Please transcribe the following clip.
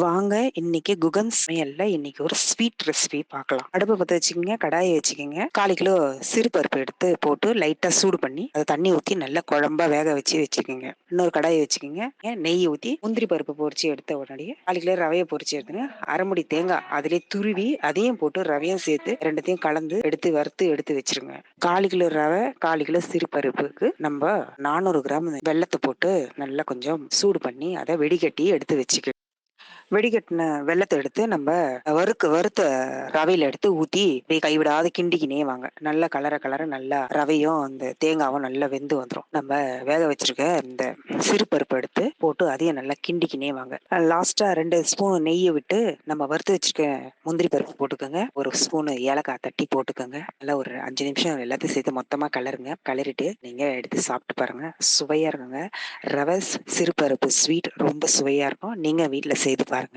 வாங்க இன்னைக்கு குகன் சமையல்ல இன்னைக்கு ஒரு ஸ்வீட் ரெசிபி பார்க்கலாம். அடுப்பு பற்ற வச்சுக்கோங்க கடாயை வச்சுக்கோங்க. காலி கிலோ சிறு பருப்பு எடுத்து போட்டு லைட்டா சூடு பண்ணி அதை தண்ணி ஊற்றி நல்லா குழம்பா வேக வச்சு வச்சுக்கோங்க. இன்னொரு கடாயை வச்சுக்கோங்க. நெய் ஊற்றி முந்திரி பருப்பு பொறிச்சு எடுத்த உடனே காலி கிலோ ரவையை பொறிச்சு எடுத்துங்க அரைமுடி தேங்காய் அதிலே துருவி அதையும் போட்டு ரவையும் சேர்த்து ரெண்டுத்தையும் கலந்து எடுத்து வறுத்து எடுத்து வச்சிருங்க. கால் கிலோ ரவை கால் கிலோ சிறு பருப்புக்கு நம்ம நானூறு கிராம் வெள்ளத்தை போட்டு நல்லா கொஞ்சம் சூடு பண்ணி அதை வெடிகட்டி எடுத்து வச்சுக்க வெடிகட்டின வெள்ளத்தை எடுத்து நம்ம வறுக்க வறுத்த ரவையில எடுத்து ஊத்தி அப்படியே கைவிடாத கிண்டிக்கினே வாங்க. நல்ல கலர கலர நல்லா ரவையும் அந்த தேங்காவும் நல்லா வெந்து வந்துடும் நம்ம வேக வச்சிருக்க இந்த சிறு பருப்பு எடுத்து போட்டு அதையும் நல்லா கிண்டிக்கினே வாங்க. லாஸ்டா ரெண்டு ஸ்பூன் நெய்யை விட்டு நம்ம வறுத்து வச்சிருக்க முந்திரி பருப்பு போட்டுக்கோங்க. ஒரு ஸ்பூனு ஏலக்காய் தட்டி போட்டுக்கோங்க. நல்லா ஒரு அஞ்சு நிமிஷம் எல்லாத்தையும் சேர்த்து மொத்தமா கலருங்க. கலரிட்டு நீங்க எடுத்து சாப்பிட்டு பாருங்க. சுவையா இருக்குங்க. ரவை சிறுபருப்பு ஸ்வீட் ரொம்ப சுவையா இருக்கும். நீங்க வீட்டுல செய்து பாருங்க.